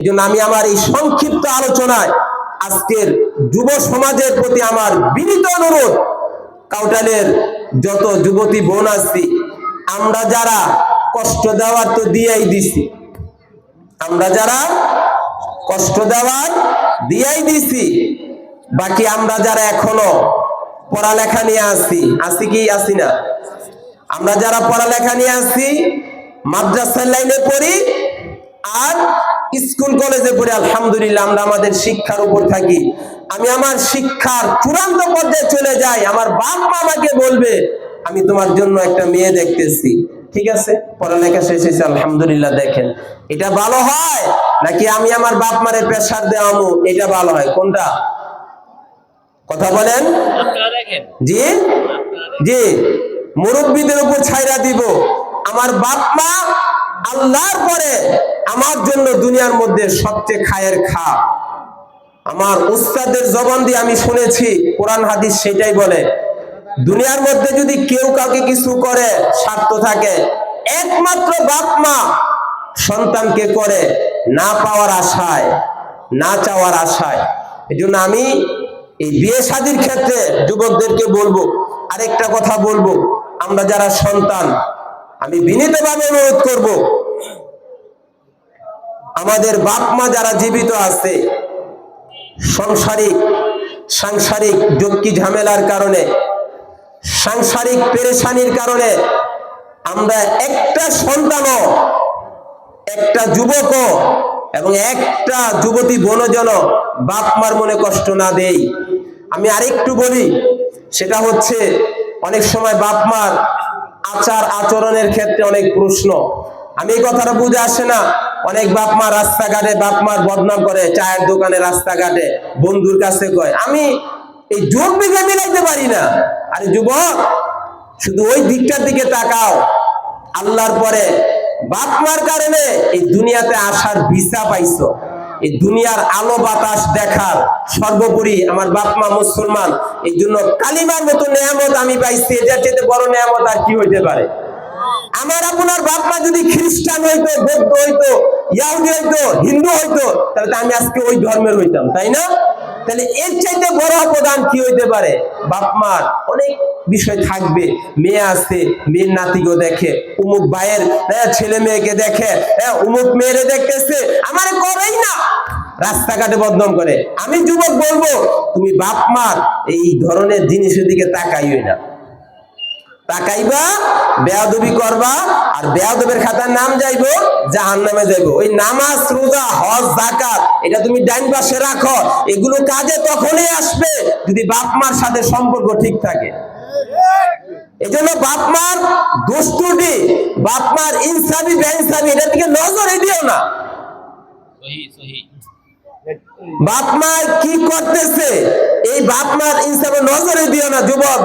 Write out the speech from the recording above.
এই জন্য আমি আমার এই সংক্ষিপ্ত আলোচনায় আজকের যুব সমাজের প্রতি আমার বিনীত অনুরোধ, কাউটালের যত যুবতী বোন আসছি আমরা যারা কষ্ট দেওয়ার তো দিয়েই দিছি, আমরা যারা কষ্ট দেওয়ার দিয়েই দিছি, বাকি আমরা যারা এখনও পড়ালেখা নিয়ে আসছি আসি কি আসি না? আমরা যারা পড়ালেখা নিয়ে আসছি মাদ্রাসার লাইনে পড়ি আর স্কুল, কলেজে পড়ি আলহামদুলিল্লাহ আমরা আমাদের শিক্ষার উপর থাকি। আমি আমার শিক্ষার চূড়ান্ত পর্যায়ে চলে যাই। আমার বাপ মা আমাকে বলবে, আমি তোমার জন্য একটা মেয়ে দেখতেছি। ঠিক আছে? পড়ালেখা শেষ হয়েছে, আলহামদুলিল্লাহ দেখেন। এটা ভালো হয়? নাকি আমি আমার বাপ মারে প্রেশার দেওয়ামু এটা ভালো হয়। কোনটা? কথা বলেন। জি? জি। মুরব্বীদের উপর ছাইরা দিব। আমার বাপ মা আল্লাহর পরে আমার জন্য দুনিয়ার মধ্যে সবচেয়ে খায়ের খা। আমার উস্তাদের জবান দিয়ে আমি শুনেছি, কোরআন, হাদিস সেটাই বলে। দুনিয়ার মধ্যে যদি কেউ কাউকে কিছু করে, স্বার্থ থাকে, একমাত্র বাপ মা সন্তানকে করে, না পাওয়ার আশায়, না চাওয়ার আশায়। এই জন্য আমি এই বিয়ে শাদির ক্ষেত্রে যুবকদেরকে বলব, আরেকটা কথা বলব, আমরা যারা সন্তান, আমি বিনীতভাবে অনুরোধ করব আমাদের বাপ মা যারা জীবিত আছে, সংসারিক, সাংসারিক যজ্ঞি ঝামেলার কারণে, সাংসারিক পেরেশানির কারণে আমরা একটা সন্তানও, একটা যুবকও এবং একটা যুবতী বনজন বাপ মার মনে কষ্ট না দেই। আমি আরেকটু বলি, সেটা হচ্ছে অনেক সময় বাপ মার আচার আচরণের ক্ষেত্রে অনেক প্রশ্ন। আমি এই কথাটা বুঝে আসে না। অনেক বাপ মা রাস্তাঘাটে বাপ মার বদনাম করে, চায়ের দোকানে রাস্তাঘাটে বন্ধুর কাছে কয়। আমি এই যোগ বিঘে মিলাইতে পারি না। আরে যুবক, শুধু ওই দিকটার দিকে তাকাও। আল্লাহর পরে বাপ মার কারণে এই দুনিয়াতে আসার ভিসা পাইছো। এই দুনিয়ার আলো বাতাস দেখার সর্বোপরি আমার বাপ মা মুসলমান, এই জন্য কালিমার মতো নেয়ামত আমি পাইছি। এটার চেয়ে বড় নেয়ামত আর কি হইতে পারে? আমার আপনার বাপ মা যদি খ্রিস্টান হইতো বৌদ্ধ হইতো ইয়াহুদি হইতো হিন্দু হইতো তাহলে তো আমি আজকে ওই ধর্মের হইতাম তাই না? তাহলে এর চাইতে বড় অবদান কি হইতে পারে? বাপ মার অনেক বিষয় থাকবে। মেয়ে আছে মেয়ের নাতিগো দেখে উমুক ভাইয়ের হ্যাঁ, ছেলে মেয়েকে দেখে হ্যাঁ উমুক মেয়েরে দেখতেছে। আমার করেই না। রাস্তাঘাটে বদনাম করে। আমি যুবক বলব তুমি বাপ মার এই ধরনের জিনিসের দিকে তাকাইও না। তাকাইবা বেয়াদবি করবা আর বেয়াদবের খাতার নাম যাইবো জাহান নামে যাইবো। ওই নামাজ রোজা হজ জাকাত এটা তুমি ডাইন পাশে রাখো। এগুলো কাজে তখনই আসবে যদি বাপ মার সাথে সম্পর্ক ঠিক থাকে। এজন্য বাপ মার দুষ্টুটি বাপ মার ইনসাবি বেইনসাবি এটা দিকে নজরে দিও না। বাপ কি করতেছে এই বাপ মার ইনসাবে নজরে দিও না যুবক।